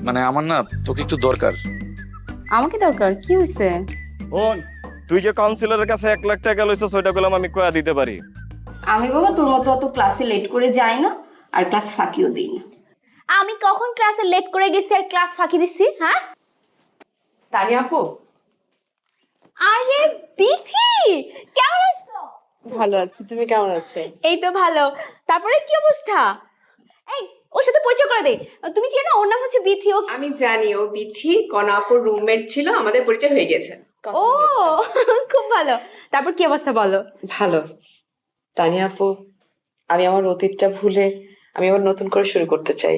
মানে আমার না তোকে একটু দরকার। আমাকে দরকার? কি হয়েছে বোন তুই যে কাউন্সিলরের কাছে এক লাখ টাকা লইছস ওইটা গেলাম আমি কয়া দিতে পারি? আমি বাবা তোর মতো অত ক্লাসে লেট করে যাই না আর ক্লাস ফাঁকিও দিই না। আমি কখন ক্লাসে লেট করে গেছি আর ক্লাস ফাঁকি দিছি হ্যাঁ? তানিয়া আপু। আরে বিথি! কেমন আছো? ভালো আছি তুমি কেমন আছো? এই তো ভালো। তারপরে কি অবস্থা? এই ওর সাথে পরিচয় করে দে তুমি চেনো ওর নাম হচ্ছে বিথি। ও আমি জানি ও বিথি। কণা আপুর রুমমেট ছিল আমাদের পরিচয় হয়ে গেছে। ও খুব ভালো। তারপর কি অবস্থা বলো? ভালো। তানিয়া আপু আমি আমার অতীতটা ভুলে আমি আবার নতুন করে শুরু করতে চাই।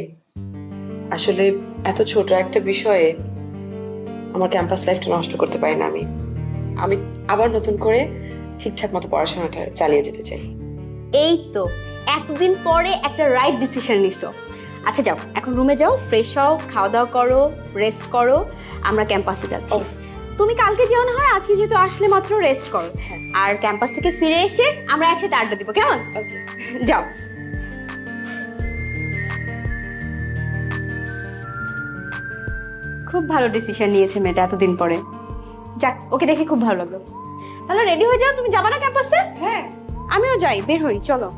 আসলে এত ছোট একটা বিষয়ে আমার ক্যাম্পাস লাইফটা নষ্ট করতে পারি না আমি। আমি আবার নতুন করে ঠিকঠাক মতো পড়াশোনাটা চালিয়ে যেতে চাই। এই তো। এতদিন পরে একটা রাইট ডিসিশন নিছো। আচ্ছা যাও এখন রুমে যাও ফ্রেশ হও খাওয়া দাওয়া করো রেস্ট করো আমরা ক্যাম্পাসে যাচ্ছি। তুমি কালকে যেও না হয় আজকে যেহেতু আসলে মাত্র রেস্ট করো। হ্যাঁ। আর ক্যাম্পাস থেকে ফিরে এসে আমরা একসাথে আড্ডা দিব কেমন? ওকে যাও। খুব ভালো ডিসিশন নিয়েছে মেয়েটা এতদিন পরে। যাক ওকে দেখে খুব ভালো লাগল। তাহলে রেডি হয়ে যাও তুমি যাবা না ক্যাম্পাসে হ্যাঁ। আমিও যাই বের হই চলো।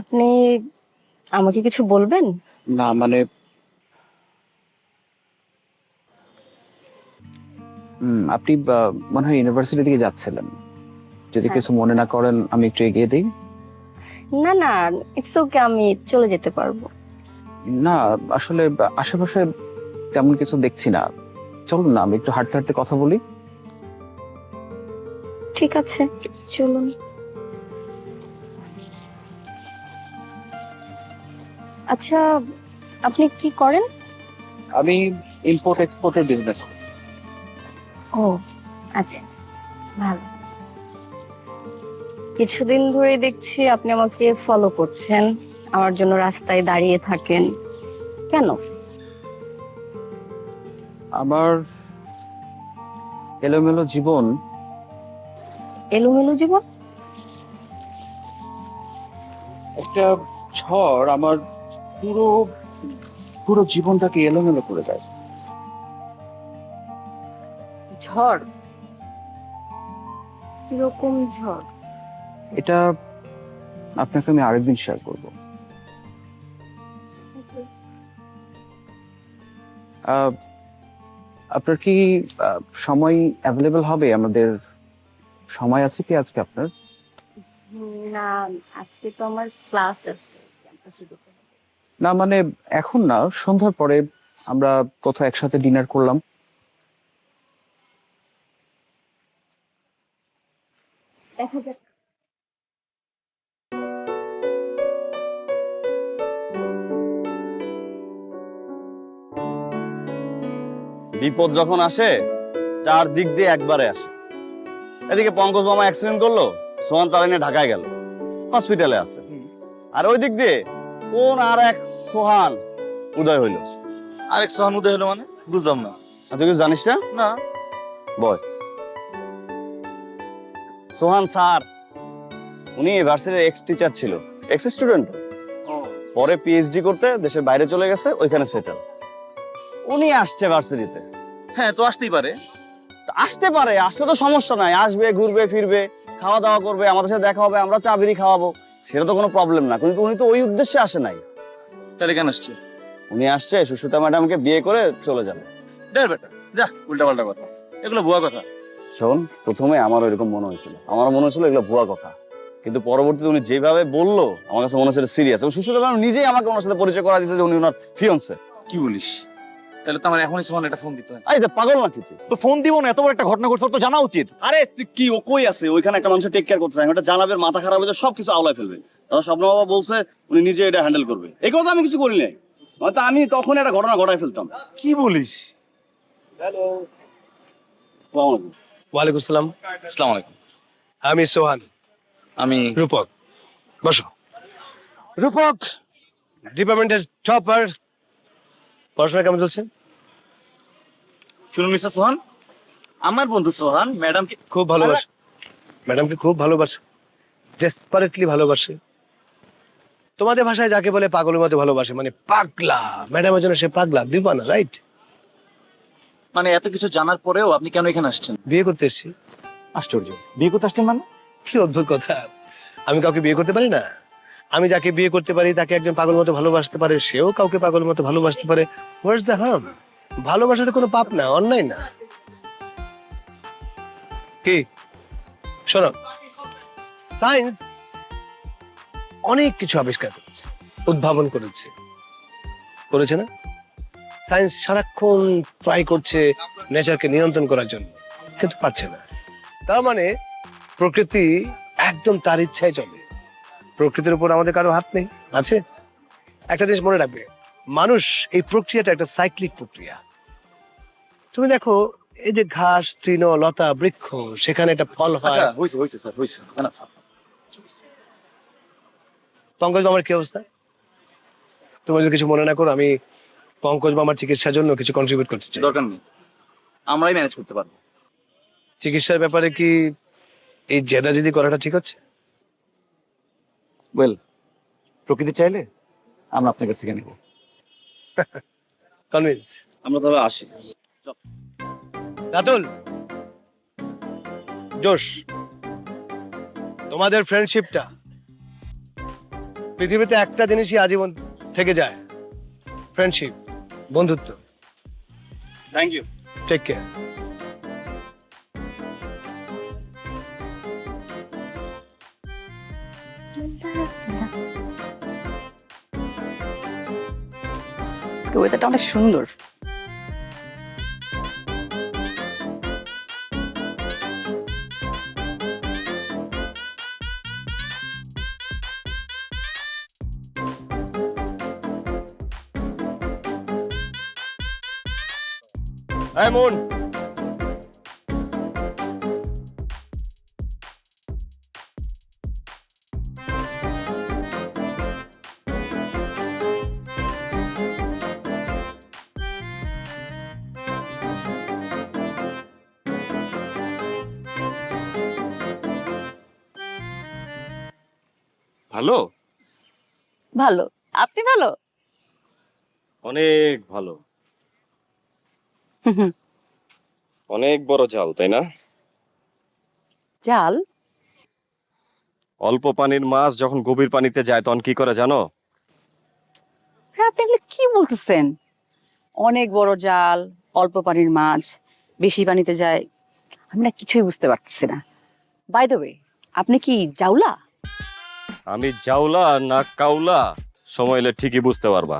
আপনি আমাকে কিছু বলবেন? না মানে আপনি মনে হয় ইউনিভার্সিটি দিকে যাচ্ছিলেন। যদি হ্যাঁ। কিছু মনে না করেন আমি একটু এগিয়ে দিই। না না ইটস ওকে আমি চলে যেতে পারব। না আসলে আশেপাশে তেমন কিছু দেখছি না। চলুন না আমি একটু হাঁটতে হাঁটতে কথা বলি। ঠিক আছে চলুন। আচ্ছা আপনি কি করেন? আমি ইম্পোর্ট এক্সপোর্টের বিজনেস ও আচ্ছা ভালো। কিছুদিন ধরে দেখছি আপনি আমাকে ফলো করছেন আমার জন্য রাস্তায় দাঁড়িয়ে থাকেন। কেন? আমার এলোমেলো জীবন এলোমেলো জীবন? একটা ঝড় আমার পুরো পুরো জীবনটাকে এলোমেলো করে যায়। ঝড়? কীরকম ঝড়? এটা আপনাকে আমি আরেকদিন শেয়ার করব। আপনার কি সময় অ্যাভেলেবল হবে? আমাদের সময় আছে কি আজকে আপনার? না আজকে তো আমার ক্লাস আছে ক্যাম্পাসে। না মানে এখন না সন্ধ্যার পরে আমরা কোথাও একসাথে ডিনার করলাম। দেখা যাক। বিপদ যখন আসে চার দিক দিয়ে একবারে আসে। এদিকে পঙ্কজ মামা অ্যাক্সিডেন্ট করল সোহান তারা নিয়ে ঢাকায় গেল হসপিটালে আছে। আর ওই দিক দিয়ে কোন আর এক সোহান উদয় হইল? আরেক সোহান উদয় হলো মানে? বুঝলাম না। তুই কিছু জানিস না? না। বয় সোহান স্যার উনি ভার্সিটির এক্স টিচার ছিল। এক্স স্টুডেন্ট পরে পিএইচডি করতে দেশের বাইরে চলে গেছে ওইখানে সেটেল উনি আসছে ভার্সিটিতে হ্যাঁ তো আসতেই পারে। তা আসতে পারে আসলে তো সমস্যা নাই। আসবে ঘুরবে ফিরবে খাওয়া দাওয়া করবে আমাদের সাথে দেখা হবে আমরা চা বিড়ি খাওয়াবো। সেটা তো কোনো প্রবলেম না। কিন্তু উনি তো ওই উদ্দেশ্যে আসে নাই। তাহলে কেন আসছে? উনি আসছে সুস্মিতা ম্যাডামকে বিয়ে করে চলে যাবে। দেখ বেটা যা উল্টা পাল্টা কথা। এগুলো ভুয়া কথা। শোন প্রথমে আমার এরকম মনে হয়েছিল। আমার মনে হয়েছিল এগুলো ভুয়া কথা। কিন্তু পরবর্তীতে উনি যেভাবে বলল আমার কাছে মনে হচ্ছিল সিরিয়াস এবং সুস্মিতা ম্যাডাম নিজেই আমাকে ওনার সাথে পরিচয় করা দিয়েছে যে উনি ওনার ফিয়ন্সে কি বলিস? তাহলে তো আমার এখনই সোহান একটা ফোন দিতে হয়। তো পাগল না কিছু তো ফোন দিব না এত বড় একটা ঘটনা ঘটছে ওর তো জানা উচিত। আরে তুই কি ও কই আছে? ওইখানে একটা মানুষের টেক কেয়ার করতে চায় ওটা জানাবে মাথা খারাপ হয়ে যাবে, সবকিছু আওলায় ফেলবে। দাদা স্বপ্ন বাবা বলছে উনি নিজে এটা হ্যান্ডেল করবে। এই কথা আমি কিছু করি নাই। হয়তো আমি তখন একটা ঘটনা ঘটাই ফেলতাম। কি বলিস? আসসালামু আলাইকুম। ওয়ালাইকুম আসসালাম। আসসালামু আলাইকুম। আমি সোহান। আমি রূপক। বসো। রূপক ডিপার্টমেন্টের টপার পড়াশোনা কেমন চলছে? শুনুন মিস্টার সোহান। আমার বন্ধু সোহান ম্যাডামকে খুব ভালোবাসে। ম্যাডামকে খুব ভালোবাসে। ডেসপারেটলি ভালোবাসে। তোমাদের ভাষায় যাকে বলে পাগলের মতো ভালোবাসে মানে পাগলা। ম্যাডামের জন্য সে পাগলা দিবানা রাইট মানে এত কিছু জানার পরেও আপনি কেন এখানে আসছেন? বিয়ে করতে এসেছি। আশ্চর্য। বিয়ে করতে আসছেন মানে? কি অদ্ভুত কথা। আমি কাউকে বিয়ে করতে পারি না? আমি যাকে বিয়ে করতে পারি, তাকে একজন পাগল মতো ভালোবাসতে পারে, সেও কাউকে পাগল মতো ভালোবাসতে পারে। হোয়াটস দ্য হার্ম ভালোবাসাতে কোনো পাপ না, অন্যায় না। কি? শোনো। সায়েন্স অনেক কিছু আবিষ্কার করেছে, উদ্ভাবন করেছে। করেছে না? সায়েন্স সারাক্ষণ ট্রাই করছে নেচারকে নিয়ন্ত্রণ করার জন্য, কিন্তু পারছে না। তার মানে প্রকৃতি একদম তার ইচ্ছায় চলে। প্রকৃতির উপর আমাদের কারও হাত নেই আছে? একটা জিনিস মনে রাখবে মানুষ এই প্রক্রিয়াটা একটা সাইক্লিক প্রক্রিয়া। তুমি দেখো এই যে ঘাস তৃণ লতা বৃক্ষ সেখানে একটা ফল হয়। আচ্ছা স্যার না, পঙ্কজ মামার কি অবস্থা? তুমি যদি কিছু মনে না করো আমি পঙ্কজ মামার চিকিৎসার জন্য কিছু কন্ট্রিবিউট করতে চাই। দরকার নেই। আমরাই ম্যানেজ করতে পারব। চিকিৎসার ব্যাপারে কি এই জেদাজেদি করাটা ঠিক হচ্ছে? ওয়েল প্রকৃতি চাইলে আমরা আপনার কাছ থেকে নেব। কনভিন্স আমরা তাহলে আসি। রাতুল! জোশ। তোমাদের ফ্রেন্ডশিপটা পৃথিবীতে একটা জিনিসই আজীবন থেকে যায়। ফ্রেন্ডশিপ বন্ধুত্ব। থ্যাংক ইউ টেক কেয়ার ওয়েদারটা অনেক সুন্দর। এই মন ভালো? ভালো। আপনি ভালো? অনেক ভালো। অনেক বড় জাল তাই না? জাল? অল্প পানির মাছ যখন গভীর পানিতে যায় তখন কি করে জানো? হ্যাঁ আপনি এগুলো কি বলতেছেন? অনেক বড় জাল অল্প পানির মাছ বেশি পানিতে যায়। আমি না কিছুই বুঝতে পারতেছি না। বাই দ্য ওয়ে আপনি কি জাউলা? আমি জাউলা না কাউলা? সময় এলে ঠিকই বুঝতে পারবা।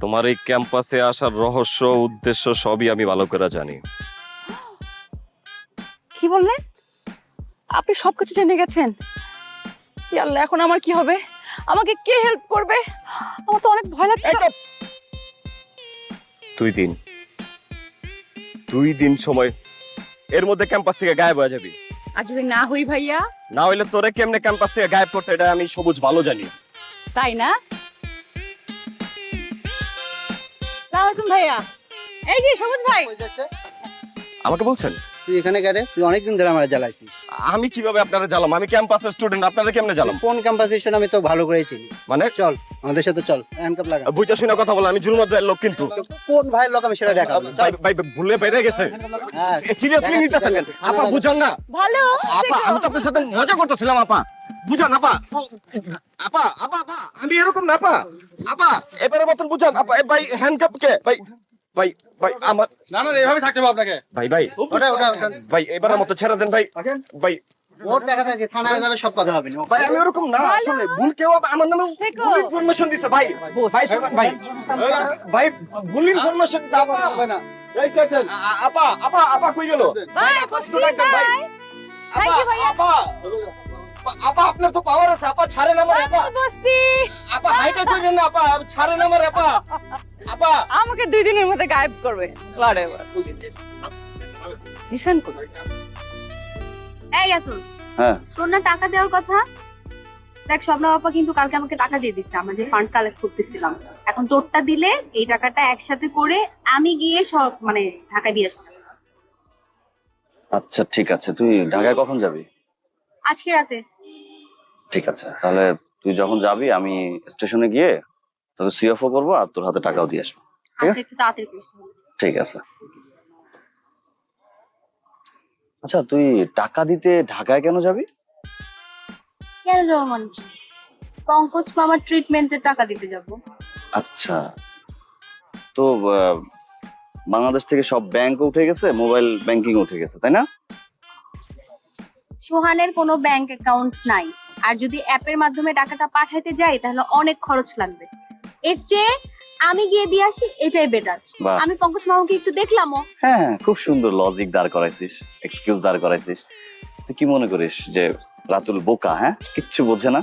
তোমার এই ক্যাম্পাসে আসার রহস্য উদ্দেশ্য সবই আমি ভালো করে জানি। কি বললেন? আপনি সবকিছু জেনে গেছেন। আল্লাহ এখন আমার কি হবে? আমাকে কে হেল্প করবে? আমার তো অনেক ভয় লাগছে। দুই দিন। দুই দিন সময়। এর মধ্যে ক্যাম্পাস থেকে গায়েব হয়ে যাবি। আর যদি না হই ভাইয়া? না হইলে তোরে কেমনে ক্যাম্পাস থেকে গায়েব করতে এটা আমি সবুজ ভালো জানি। তাই না? সালামালাইকুম ভাইয়া। এই যে সবুজ ভাই। আমাকে বলছেন? তুই এখানে কেটে তুই অনেকদিন ধরে আমার জ্বালাইছিস। আমি কীভাবে আপনারা জ্বালাম? আমি ক্যাম্পাসের স্টুডেন্ট আপনারা কেমনে জ্বালাম? কোন ক্যাম্পাস স্টেশন আমি তো ভালো করেই চিনি। মানে? চল আমাদের সাথে চল হ্যান্ডকাপ লাগা বুঝা শুনে কথা বলা আমি জুলমত ভাইয়ের লোক কিন্তু। কোন ভাইয়ের লোক আমি সেটা দেখাবো ভাই ভাই ভুলে বেড়ে গেছে। হ্যাঁ সিরিয়াসলি নিতেছেন কেন? আপা বুঝান না। ভালো আপা আমি তো আপনার সাথে মজা করতেছিলাম আপা। বুঝান আপা। আপা আপা আপা আমি এরকম না আপা। আপা এবারে মতন বুঝান। আপা ভাই হ্যান্ডকাপ কে? ভাই ভাই ভাই আমার না না এভাবে থাকতে হবে আপনাকে। ভাই ভাই ওটা ওটা ভাই এবারে মতো ছেড়ে দেন ভাই। ভাই। ওর দেখা থাকে থানায় যাবে সব কথা হবে ভাই আমি ওরকম না আসলে ভুল কেউ আমার নামে ভুল ইনফরমেশন দিছে ভাই। ভাই ভাই। ভাই ভুল ইনফরমেশন হবে না। এই আ- আপা আপা আপা কই গেল? ভাই ভাই। আপা আপা। আপা আপনার তো পাওয়ার আছে আপা ছাড়েন আমার আপা। বস্তি। আপা হাইটা না আপা ছাড়েন আমার আপা। আপা। আমাকে দুই দিনের মধ্যে গায়েব করবে। জিসান এই রাতুল হ্যাঁ। তোর না টাকা দেওয়ার কথা? দেখ স্বপ্না বাবা কিন্তু কালকে আমাকে টাকা দিয়ে দিচ্ছে আমরা যে ফান্ড কালেক্ট করতেছিলাম। এখন তোরটা দিলে এই টাকাটা একসাথে করে আমি গিয়ে সব মানে ঢাকা দিয়ে আসব। আচ্ছা ঠিক আছে। তুই ঢাকায় কখন যাবি? আজকে রাতে। ঠিক আছে তাহলে তুই যখন যাবি আমি স্টেশনে গিয়ে তোকে সিএফও করব আর তোর হাতে টাকাও দিয়ে আসব। ঠিক আচ্ছা একটু তাড়াতাড়ি করিস তাহলে। ঠিক আছে। আচ্ছা তুই টাকা দিতে ঢাকায় কেন যাবি? কেন যাব মানে পঙ্কজ মামার ট্রিটমেন্টের টাকা দিতে যাব। আচ্ছা তো আহ, বাংলাদেশ থেকে সব ব্যাংক উঠে গেছে মোবাইল ব্যাংকিং উঠে গেছে তাই না? সোহানের কোনো ব্যাংক অ্যাকাউন্ট নাই। আর যদি অ্যাপের মাধ্যমে টাকাটা পাঠাইতে যাই তাহলে অনেক খরচ লাগবে। এর চেয়ে আমি গিয়ে দিয়ে আসি এটাই বেটার বাহ। আমি পঙ্কজ মামাকে একটু দেখলামও। হ্যাঁ হ্যাঁ, খুব সুন্দর লজিক দাঁড় করাইছিস এক্সকিউজ দাঁড় করাইছিস। তুই কি মনে করিস যে রাতুল বোকা হ্যাঁ? কিচ্ছু বোঝে না।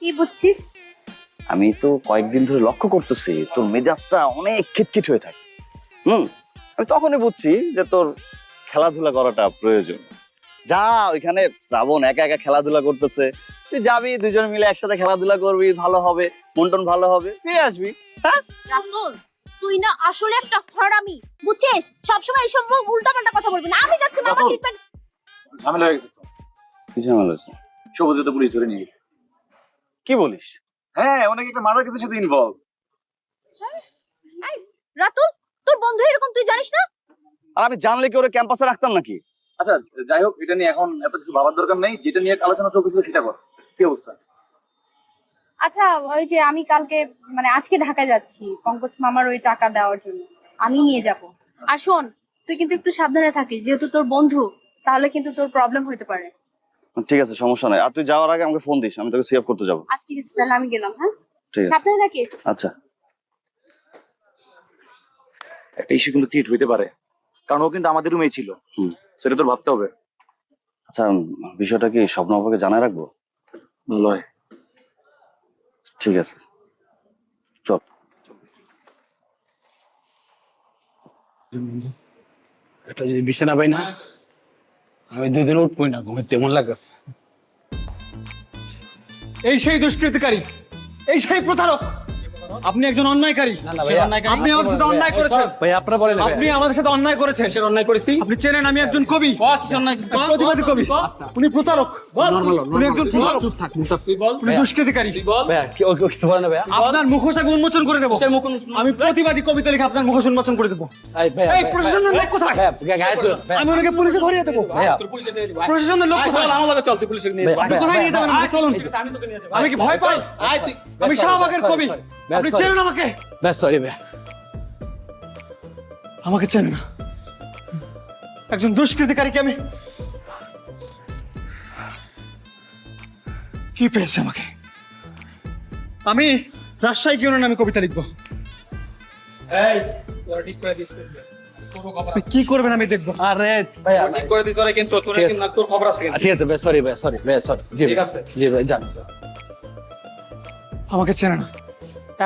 কি বুঝছিস? আমি তো কয়েকদিন ধরে লক্ষ্য করতেছি তোর মেজাজটা অনেক খিটখিট হয়ে থাকে। হুম আমি তখনই বুঝছি যে তোর খেলাধুলা করাটা প্রয়োজন। যা ওইখানে শ্রাবণ একা একা খেলাধুলা করতেছে। তুই যাবি দুজন মিলে একসাথে খেলাধুলা করবি ভালো হবে মন্টন ভালো হবে ফিরে আসবি রাহুল তুই না আসলে একটা হরামি বুঝছিস? সবসময় এইসব উল্টা পাল্টা কথা বলবি না। আমি যাচ্ছি। ট্রিটমেন্ট ঝামেলা হয়ে গেছে তো? কি ঝামেলা হয়েছে? সবুজে তো পুলিশ ধরে নিয়ে গেছে। কি বলিস? হ্যাঁ অনেক একটা মার্ডার কেসের সাথে ইনভলভ রাতুল তোর বন্ধু এরকম তুই জানিস না? আর আমি জানলে কি ওরা ক্যাম্পাসে রাখতাম নাকি? আচ্ছা যাই হোক এটা নিয়ে এখন এত কিছু ভাবার দরকার নেই। যেটা নিয়ে আলোচনা চলতেছিল সেটা কর কি অবস্থা? আচ্ছা ওই যে আমি কালকে মানে আজকে ঢাকায় যাচ্ছি পঙ্কজ মামার ওই টাকা দেওয়ার জন্য। আমি নিয়ে যাব। আর শোন তুই কিন্তু একটু সাবধানে থাকিস যেহেতু তোর বন্ধু তাহলে কিন্তু তোর প্রবলেম হতে পারে। ঠিক আছে সমস্যা নাই। আর তুই যাওয়ার আগে আমাকে ফোন দিস আমি তোকে সেভ করতে যাব। আচ্ছা ঠিক আছে তাহলে আমি গেলাম হ্যাঁ? ঠিক আছে। সাবধানে থাকিস। আচ্ছা। একটা ইস্যু কিন্তু ক্রিয়েট হইতে পারে। কারণ ও কিন্তু আমাদের রুমেই ছিল। সেটা তোর ভাবতে হবে। আচ্ছা বিষয়টা কি স্বপ্ন আপাকে জানায় রাখব? ভালো হয়। ঠিক আছে। চল। এটা যদি বিছানা পাই না আমি দুই দিন উঠবই না ঘুমের তেমন লাগছে এই সেই দুষ্কৃতিকারী এই সেই প্রতারক! আপনি একজন অন্যায়কারী। আপনি আমাদের সাথে অন্যায় করেছেন। ভাই আপনারা বলেন আপনি আমাদের সাথে অন্যায় করেছেন। সে অন্যায় করেছি? আপনি চেনেন আমি একজন কবি। প্রতিবাদী কবি। উনি প্রতারক। উনি একজন প্রতারক। উনি দুষ্কৃতিকারী। আপনার মুখোশ আগে উন্মোচন করে দেবো। আমি প্রতিবাদী কবিতা লিখে আপনার মুখোশ উন্মোচন করে দেবো। এই প্রশাসনের লোক কোথায়? আমি ওনাকে পুলিশে ধরিয়ে দেবো। প্রশাসনের লোক কোথায়? আপনি কোথায় নিয়ে যাবেন? চলুন। আমি কি ভয় পাই? আমি শাহবাগের কবি। আপনি চেনেন আমাকে? ব্যাস সরি ভাইয়া আমাকে চেনে না। একজন দুষ্কৃতিকারীকে আমি কি পেয়েছে আমাকে? আমি রাজশাহী কি নামে কবিতা লিখব। কি করবেন আমি দেখব? আরে ঠিক আছে। ভাই সরি ভাই সরি ভাই সরি জি ঠিক আছে। জি ভাই জান। আমাকে চেনে না।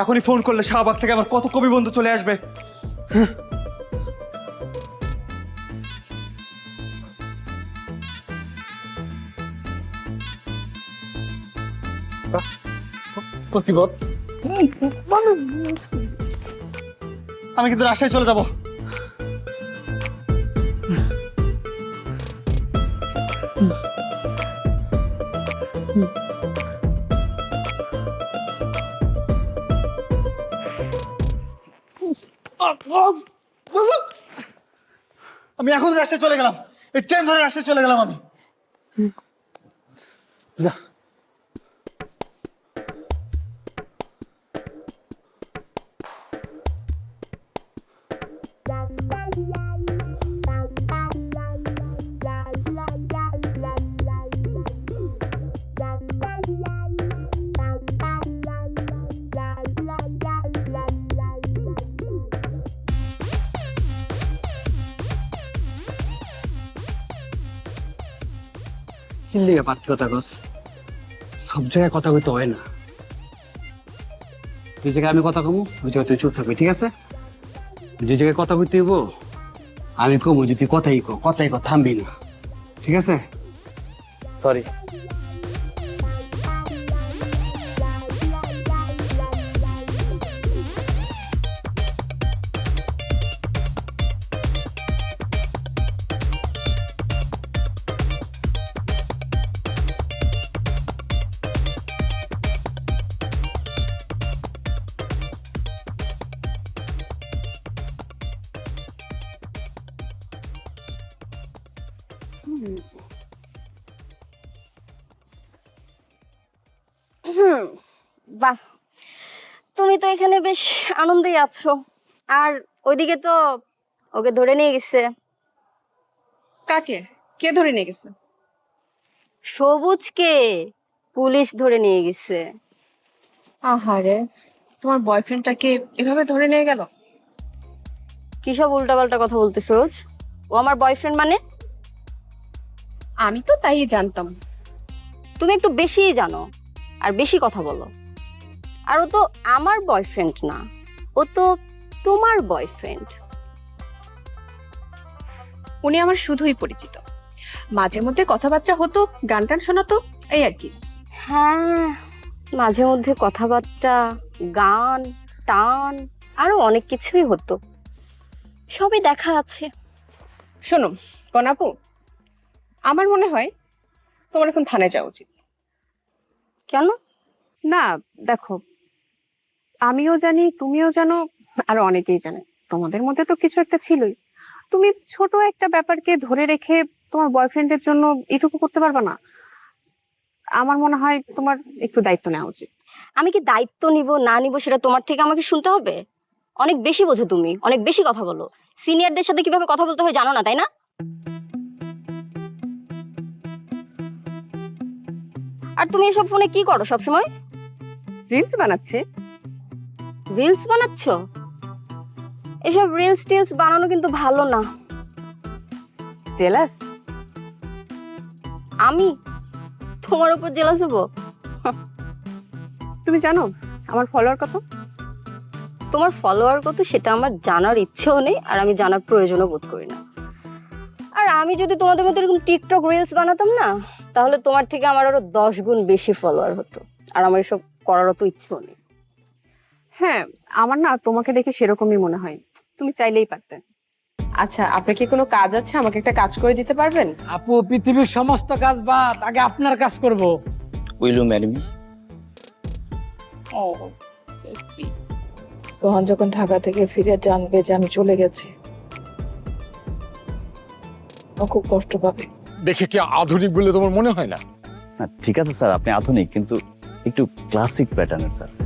এখনই ফোন করলে শাহবাগ থেকে আমার কত কবি বন্ধু চলে আসবে। প্রতিবাদ। আমি কিন্তু রাজশাহী চলে যাব। আমি এখন রাস্তায় চলে গেলাম। এই ট্রেন ধরে রাস্তায় চলে গেলাম আমি। কিনলে পারতে কথা কস সব জায়গায় কথা কইতে হয় না। যে জায়গায় আমি কথা কমু, ওই জায়গায় তুই চুপ থাকবি, ঠিক আছে? যে জায়গায় কথা কইতে হইব, আমি কমু, যদি কথাই কো কথাই কো থামবি না। ঠিক আছে? সরি হুম বাহ। তুমি তো এখানে বেশ আনন্দেই আছো। আর ওইদিকে তো ওকে ধরে নিয়ে গেছে। কাকে? কে ধরে নিয়ে গেছে? সবুজকে পুলিশ ধরে নিয়ে গেছে। আহারে তোমার বয়ফ্রেন্ডটাকে এভাবে ধরে নিয়ে গেল? কি সব উল্টাপাল্টা কথা বলতেছো রোজ? ও আমার বয়ফ্রেন্ড মানে? আমি তো তাই জানতাম। তুমি একটু বেশিই জানো। আর বেশি কথা বলো। আর ও তো আমার বয়ফ্রেন্ড না ও তো তোমার বয়ফ্রেন্ড উনি আমার শুধুই পরিচিত। মাঝে মধ্যে কথাবার্তা হতো গান টান শোনাতো এই আর কি। হ্যাঁ মাঝে মধ্যে কথাবার্তা গান টান আরও অনেক কিছুই হতো। সবই দেখা আছে। শোনো কনাপু আমার মনে হয় তোমার এখন থানায় যাওয়া উচিত। কেন? না, দেখো, আমিও জানি, তুমিও জানো, আর অনেকেই জানে। তোমাদের মধ্যে তো কিছু একটা ছিলই। তুমি ছোট একটা ব্যাপারকে ধরে রেখে তোমার বয়ফ্রেন্ডের জন্য এটুকু করতে পারবে না? আমার মনে হয় তোমার একটু দায়িত্ব নেওয়া উচিত। আমি কি দায়িত্ব নিব, না নিব, সেটা তোমার থেকে আমাকে শুনতে হবে? অনেক বেশি বোঝো তুমি, অনেক বেশি কথা বলো। সিনিয়রদের সাথে কীভাবে কথা বলতে হয় জানো না, তাই না? আর তুমি এসব ফোনে কি করো সব সময় রিলস বানাচ্ছে। রিলস বানাচ্ছ? এসব রিলস টিলস বানানো কিন্তু ভালো না। জেলাস আমি? তোমার উপর জেলাস হব? তুমি জানো আমার ফলোয়ার কত? তোমার ফলোয়ার কত সেটা আমার জানার ইচ্ছেও নেই আর আমি জানার প্রয়োজনও বোধ করি না। আর আমি যদি তোমাদের মতো এরকম টিকটক রিলস বানাতাম না তাহলে তোমার থেকে আমার আরও দশ গুণ বেশি ফলোয়ার হতো। আর আমার এসব করারও তো ইচ্ছেও নেই। হ্যাঁ আমার না তোমাকে দেখে সেরকমই মনে হয়। তুমি চাইলেই পারতে। আচ্ছা আপনার কি কোনো কাজ আছে? আমাকে একটা কাজ করে দিতে পারবেন? আপু পৃথিবীর সমস্ত কাজ বাদ আগে আপনার কাজ করব। উইল ইউ ম্যারি মি ও সোহান যখন ঢাকা থেকে ফিরে জানবে যে আমি চলে গেছি। ও খুব কষ্ট পাবে। দেখে কি আধুনিক বলে তোমার মনে হয় না? না ঠিক আছে স্যার আপনি আধুনিক কিন্তু একটু ক্লাসিক প্যাটার্নের স্যার।